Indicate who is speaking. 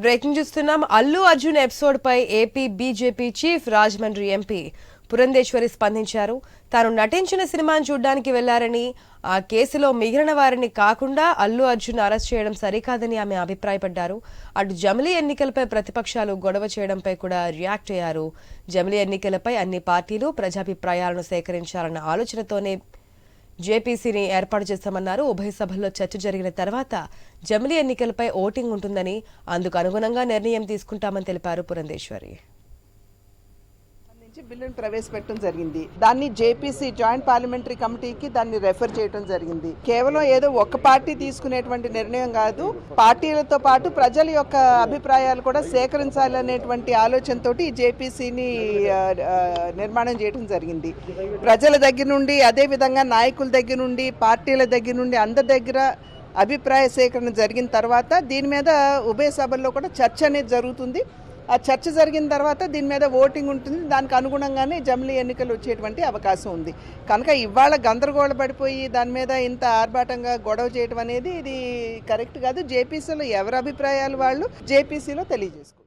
Speaker 1: Breaking చూస్తున్నాం Allu Arjun episode పై AP BJP chief Rajahmundry MP Purandeswari స్పందించారు. తాను నటించిన సినిమాను చూడ్డానికి వెళ్ళారని ఆ కేసులో మిగిలిన వారిని కాకుండా అల్లు అర్జున్ అరెస్ట్ చేయడం సరికాదని ఆమె అభిప్రాయపడ్డారు. అటు జమిలీ ఎన్నికలపై ప్రతిపక్షాలు గొడవ చేయడంపై కూడా రియాక్ట్ అయ్యారు. జమిలీ ఎన్నికలపై అన్ని పార్టీలు ప్రజాభిప్రాయాలను సేకరించాలన్న ఆలోచనతోనే జేపీసీని ఏర్పాటు చేస్తామన్నారు. ఉభయ సభల్లో చర్చ జరిగిన తర్వాత జమిలీ ఎన్నికలపై ఓటింగ్ ఉంటుందని అందుకు అనుగుణంగా నిర్ణయం తీసుకుంటామని తెలిపారు పురంధేశ్వరి.
Speaker 2: నుంచి బిల్లును ప్రవేశపెట్టడం జరిగింది. దాన్ని జేపీసీ జాయింట్ పార్లమెంటరీ కమిటీకి దాన్ని రెఫర్ చేయడం జరిగింది. కేవలం ఏదో ఒక పార్టీ తీసుకునేటువంటి నిర్ణయం కాదు పార్టీలతో పాటు ప్రజల యొక్క అభిప్రాయాలు కూడా సేకరించాలనేటువంటి ఆలోచనతోటి ఈ జేపీసీని నిర్మాణం చేయడం జరిగింది. ప్రజల దగ్గర నుండి అదే విధంగా నాయకుల దగ్గర నుండి పార్టీల దగ్గర నుండి అందరి దగ్గర అభిప్రాయ సేకరణ జరిగిన తర్వాత దీని మీద ఉభయ సభల్లో కూడా చర్చ అనేది జరుగుతుంది. ఆ చర్చ జరిగిన తర్వాత దీని మీద ఓటింగ్ ఉంటుంది. దానికి అనుగుణంగానే జమిలీ ఎన్నికలు వచ్చేటువంటి అవకాశం ఉంది. కనుక ఇవాళ గందరగోళ పడిపోయి దాని మీద ఇంత ఆర్భాటంగా గొడవ చేయడం అనేది ఇది కరెక్ట్ కాదు. జేపీసీలో ఎవరి అభిప్రాయాలు వాళ్ళు? జేపీసీలో తెలియజేసుకో